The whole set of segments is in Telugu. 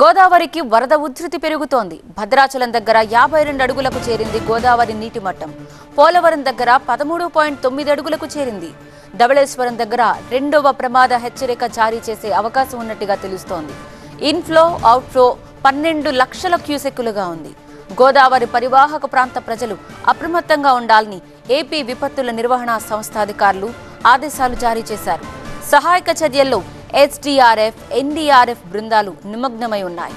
గోదావరికి వరద ఉధృతి పెరుగుతోంది. భద్రాచలం దగ్గర యాభై రెండు అడుగులకు చేరింది గోదావరి నీటి మట్టం. పోలవరం దగ్గర పదమూడు పాయింట్ తొమ్మిది అడుగులకు చేరింది. ధవళేశ్వరం దగ్గర రెండవ ప్రమాద హెచ్చరిక జారీ చేసే అవకాశం ఉన్నట్టుగా తెలుస్తోంది. ఇన్ఫ్లో అవుట్ఫ్లో పన్నెండు లక్షల క్యూసెక్కులుగా ఉంది. గోదావరి పరివాహక ప్రాంత ప్రజలు అప్రమత్తంగా ఉండాలని ఏపీ విపత్తుల నిర్వహణ సంస్థ అధికారులు ఆదేశాలు జారీ చేశారు. సహాయక చర్యల్లో ఎస్డీఆర్ఎఫ్ ఎన్డీఆర్ఎఫ్ బృందాలు నిమగ్నమై ఉన్నాయి.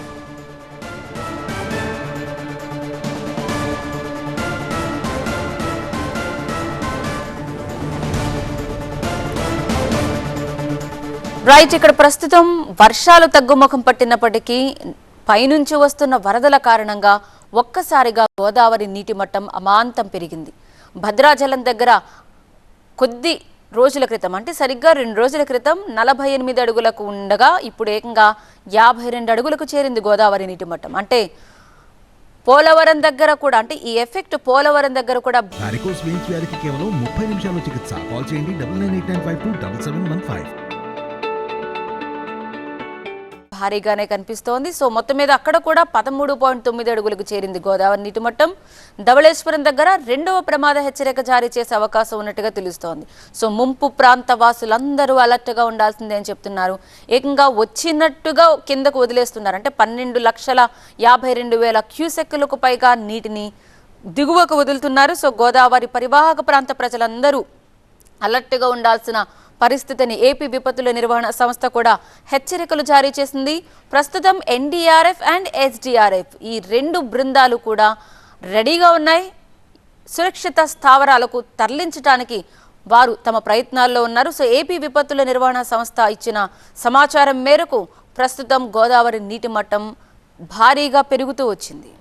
రైట్ ఇక్కడ ప్రస్తుతం వర్షాలు తగ్గుముఖం పట్టినప్పటికీ పైనుంచి వస్తున్న వరదల కారణంగా ఒక్కసారిగా గోదావరి నీటి మట్టం అమాంతం పెరిగింది. భద్రాచలం దగ్గర కొద్ది రోజుల క్రితం అంటే సరిగ్గా రెండు రోజుల క్రితం నలభై ఎనిమిది అడుగులకు ఉండగా ఇప్పుడు ఏకంగా యాభై రెండు అడుగులకు చేరింది గోదావరి నీటి మట్టం అంటే పోలవరం దగ్గర కూడా అంటే ఈ ఎఫెక్ట్ పోలవరం దగ్గర కూడా కేవలం ముప్పై నిమిషాల్లో చికిత్స. కాల్ చేయండి భారీగానే కనిపిస్తోంది. సో మొత్తం మీద అక్కడ కూడా పదమూడు పాయింట్ తొమ్మిది అడుగులకు చేరింది గోదావరి నీటి మట్టం. ధవళేశ్వరం దగ్గర రెండవ ప్రమాద హెచ్చరిక జారీ చేసే అవకాశం ఉన్నట్టుగా తెలుస్తోంది. సో ముంపు ప్రాంత వాసులందరూ అలర్ట్గా ఉండాల్సిందే అని చెప్తున్నారు. ఏకంగా వచ్చినట్టుగా కిందకు వదిలేస్తున్నారు. అంటే పన్నెండు లక్షల యాభై రెండు వేల క్యూసెక్కులకు పైగా నీటిని దిగువకు వదులుతున్నారు. సో గోదావరి పరివాహక ప్రాంత ప్రజలందరూ అలర్ట్గా ఉండాల్సిన పరిస్థితిని ఏపీ విపత్తుల నిర్వహణ సంస్థ కూడా హెచ్చరికలు జారీ చేసింది. ప్రస్తుతం ఎన్డీఆర్ఎఫ్ అండ్ ఎస్డీఆర్ఎఫ్ ఈ రెండు బృందాలు కూడా రెడీగా ఉన్నాయి. సురక్షిత స్థావరాలకు తరలించడానికి వారు తమ ప్రయత్నాల్లో ఉన్నారు. సో ఏపీ విపత్తుల నిర్వహణ సంస్థ ఇచ్చిన సమాచారం మేరకు ప్రస్తుతం గోదావరి నీటి మట్టం భారీగా పెరుగుతూ వచ్చింది.